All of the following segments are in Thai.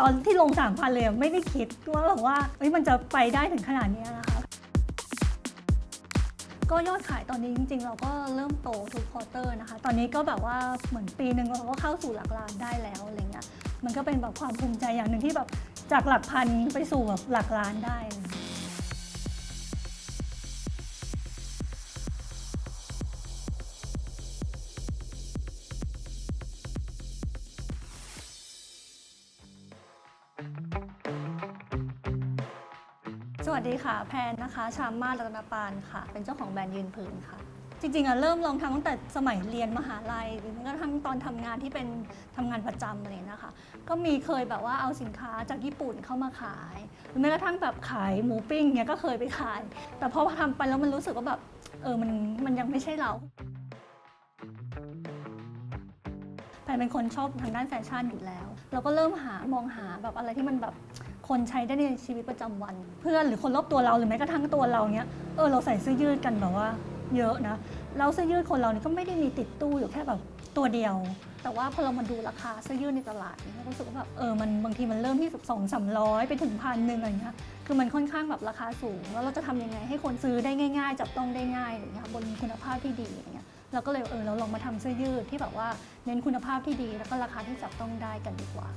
ตอนที่ลง 3,000 เลยไม่ได้คิดว่าแบบว่าเอ้ยมันจะไปได้ถึงขนาดนี้นะคะก็ยอดขายตอนนี้จริงๆ เราก็เริ่มโตทุกควอเตอร์นะคะ ตอนนี้ก็แบบว่าเหมือนปีหนึ่งเราก็เข้าสู่หลักล้านได้แล้วอะไรเงี้ยมันก็เป็นแบบความภูมิใจอย่างหนึ่งที่แบบจากหลักพันไปสู่แบบหลักล้านได้ วัสดีค่ะ แพนนะคะ ชามมาศรัตนปานค่ะ เป็นเจ้าของแบรนด์ยืนพื้นค่ะ จริงๆอะเริ่มลองทำตั้งแต่สมัยเรียนมหาลัยหรือแม้กระทั่งตอนทำงานที่เป็นทำงานประจำอะไรอย่างเงี้ยค่ะก็มีเคยแบบว่าเอาสินค้าจากญี่ปุ่นเข้ามาขาย หรือแม้กระทั่งแบบขายหมูปิ้งเนี้ยก็เคยไปขาย แต่พอทำไปแล้วมันรู้สึกว่าแบบเออมันมันยังไม่ใช่เราแพนเป็นคนชอบทางด้านแฟชั่นอยู่แล้ว เราก็เริ่มหามองหาแบบอะไรที่มันแบบ คนใช้ได้ในชีวิตประจำวัน เพื่อนหรือคนรอบตัวเราหรือแม้กระทั่งตัวเราเนี้ยเออเราใส่เสื้อยืดกันแบบว่า เยอะนะแล้วเสื้อยืดคนเรานี่ก็ไม่ได้มีติดตู้อยู่แค่แบบตัวเดียว แต่ว่าพอเรามาดูราคาเสื้อยืดในตลาดเนี่ยรู้สึกว่าแบบเออมันบางทีมันเริ่มที่สองสามร้อยไปถึงพันหนึ่งอะไรเงี้ยคือมันค่อนข้างแบบราคาสูง แล้วเราจะทำยังไงให้คนซื้อได้ง่าย ๆ จับต้องได้ง่ายอะไรเงี้ยบนคุณภาพที่ดีอะไรเงี้ยเราก็เลยเออเราลองมาทำเสื้อยืดที่แบบว่าเน้นคุณภาพที่ดี แล้วก็ราคาที่จับต้องได้กันดีกว่า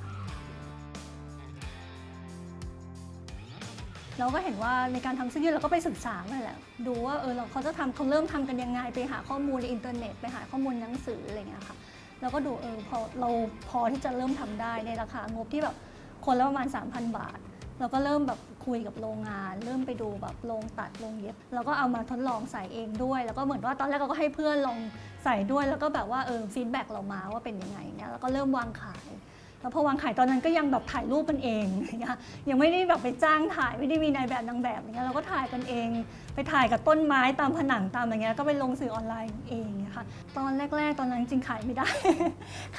เราก็เห็นว่าในการทำเสื้อยืดเราก็ไปศึกษามาแหละดูว่าเออเราเขาจะทำเขาเริ่มทำกันยังไงไปหาข้อมูลในอินเทอร์เน็ตไปหาข้อมูลหนังสืออะไรเงี้ยค่ะเราก็ดูเออพอเราพอที่จะเริ่มทำได้ในราคางบที่แบบคนละประมาณ 3,000 บาท เราก็เริ่มแบบคุยกับโรงงาน เริ่มไปดูแบบโรงตัดโรงเย็บเราก็เอามาทดลองใส่เองด้วย แล้วก็เหมือนว่าตอนแรกเราก็ให้เพื่อนลองใส่ด้วย แล้วก็แบบว่าเออฟีดแบ็กเรามาว่าเป็นยังไงเนี่ยแล้วก็เริ่มวางขาย แล้วพอวางขายตอนนั้นก็ยังแบบถ่ายรูปมันเองอย่างเงี้ยยังไม่ได้แบบไปจ้างถ่ายไม่ได้มีนายแบบนางแบบอย่างเงี้ยเราก็ถ่ายกันเอง ไปถ่ายกับต้นไม้ตามผนังตามอะไรเงี้ยก็ไปลงสื่อออนไลน์เองเนี่ยค่ะตอนแรก ๆ ตอนนั้นจริงขายไม่ได้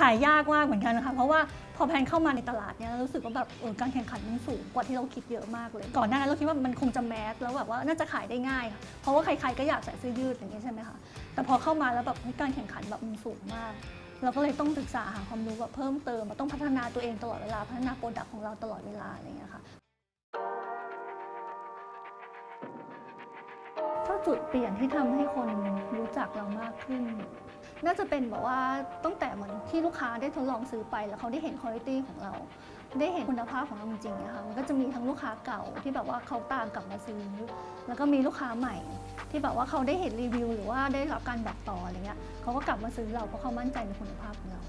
ขายยากมากเหมือนกันนะคะเพราะว่าพอแพนเข้ามาในตลาดเนี่ยเรารู้สึกว่าแบบเออการแข่งขันมันสูงกว่าที่เราคิดเยอะมากเลย ก่อนหน้านั้นเราคิดว่ามันคงจะแมสแล้วแบบว่าน่าจะขายได้ง่ายค่ะเพราะว่าใครๆก็อยากใส่เสื้อยืดอย่างเงี้ยใช่ไหมคะแต่พอเข้ามาแล้วแบบการแข่งขันแบบมันสูงมาก เราก็เลยต้องศึกษาหาความรู้แบบเพิ่มเติมต้องพัฒนาตัวเองตลอดเวลาพัฒนาโปรดักต์ของเราตลอดเวลาอะไรอย่างเงี้ยค่ะถ้าจุดเปลี่ยนที่ทำให้คนรู้จักเรามากขึ้น น่าจะเป็นแบบว่าตั้งแต่เหมือนที่ลูกค้าได้ทดลองซื้อไปแล้วเขาได้เห็นคุณภาพของเรา ได้เห็นคุณภาพของเราจริงๆนะคะมันก็จะมีทั้งลูกค้าเก่าที่แบบว่าเขาตามกลับมาซื้อ แล้วก็มีลูกค้าใหม่ ที่แบบว่าเขาได้เห็นรีวิว หรือว่าได้รับการบอกต่ออะไรเงี้ยเขาก็กลับมาซื้อเราเพราะเขามั่นใจในคุณภาพของเรา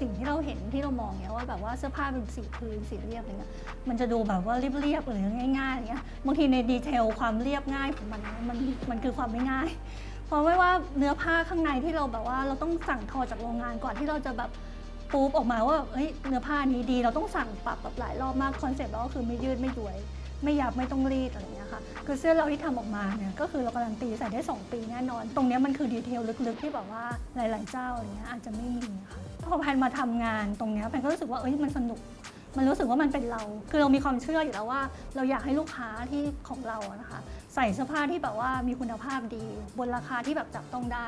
สิ่งที่เราเห็นที่เรามองเนี่ยว่าแบบว่าเสื้อผ้าเป็นสีพื้นสีเรียบอะไรเงี้ยมันจะดูแบบว่าเรียบๆหรือง่ายๆอะไรเงี้ยบางทีในดีเทลความเรียบง่ายของมันมันมันคือความไม่ง่ายเพราะไม่ว่าเนื้อผ้าข้างในที่เราแบบว่าเราต้องสั่งทอจากโรงงานก่อนที่เราจะแบบ ปูบออกมาว่าเฮ้ยเนื้อผ้านี้ดีเราต้องสั่งปรับแบบหลายรอบมากคอนเซ็ปต์เราก็คือไม่ยืดไม่ย้วย ไม่ยับไม่ต้องรีดอะไรเงี้ยค่ะคือเสื้อเราที่ทำออกมาเนี่ยก็คือเราการันตีใส่ได้ 2 ปีแน่นอน ตรงเนี้ยมันคือดีเทลลึกๆที่แบบว่าหลาย ๆ เจ้าอะไรเงี้ยอาจจะไม่มีค่ะพอแพนมาทำงานตรงเนี้ยแพนก็รู้สึกว่าเอ้ยมันสนุกมันรู้สึกว่ามันเป็นเรา คือเรามีความเชื่ออยู่แล้วว่า เราอยากให้ลูกค้าที่ของเราอะนะคะ ใส่เสื้อผ้าที่แบบว่ามีคุณภาพดี บนราคาที่แบบจับต้องได้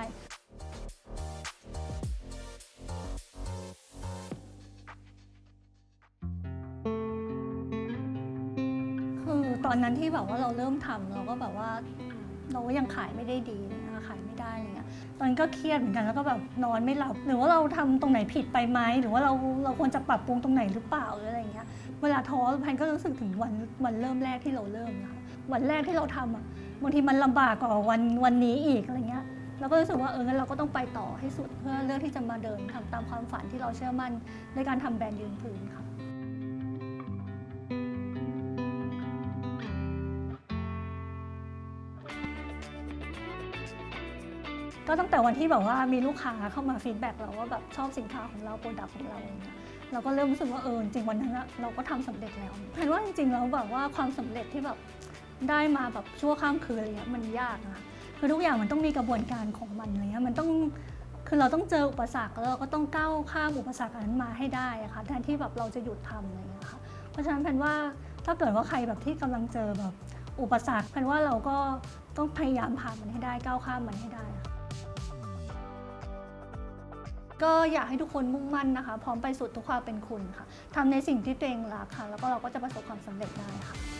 ตอนนั้นที่แบบว่าเราเริ่มทำเราก็แบบว่าเราก็ยังขายไม่ได้ดีนะคะขายไม่ได้อะไรเงี้ยตอนนั้นก็เครียดเหมือนกันแล้วก็แบบนอนไม่หลับ หรือว่าเราทำตรงไหนผิดไปไหมหรือว่าเราเราควรจะปรับปรุงตรงไหนหรือเปล่าหรืออะไรเงี้ย เวลาท้อแพนก็รู้สึกถึงวันวันเริ่มแรกที่เราเริ่มนะคะวันแรกที่เราทำอะบางทีมันลำบากกว่าวันวันนี้อีกอะไรเงี้ยเราก็รู้สึกว่าเอองั้นเราก็ต้องไปต่อให้สุดเพื่อเลือกที่จะมาเดินทำตามความฝันที่เราเชื่อมั่นในการทำแบรนด์ยืนพื้นค่ะ ก็ตั้งแต่วันที่แบบว่ามีลูกค้าเข้ามาฟีดแบ็กเราว่าแบบชอบสินค้าของเราโปรดักต์ของเราอย่างเงี้ยเราก็เริ่มรู้สึกว่าเออจริงวันนั้นอะเราก็ทำสำเร็จแล้วแพนว่าจริงๆแล้วแบบว่าความสำเร็จที่แบบได้มาแบบชั่วข้ามคืนอะไรเงี้ยมันยากนะคือทุกอย่างมันต้องมีกระบวนการของมันอะไรเงี้ยมันต้องคือเราต้องเจออุปสรรคแล้วเราก็ต้องก้าวข้ามอุปสรรคอันนั้นมาให้ได้อะค่ะแทนที่แบบเราจะหยุดทำอะไรเงี้ยค่ะเพราะฉะนั้นแพนว่าถ้าเกิดว่าใครแบบที่กำลังเจอแบบอุปสรรคแพนว่าเราก็ต้องพยายามผ่านมันให้ได้ก้าวข้ามมันให้ได้ ก็อยากให้ทุกคนมุ่งมั่นนะคะ พร้อมไปสุดทุกความเป็นคุณค่ะทำในสิ่งที่ตัวเองรักค่ะ แล้วก็เราก็จะประสบความสำเร็จได้ค่ะ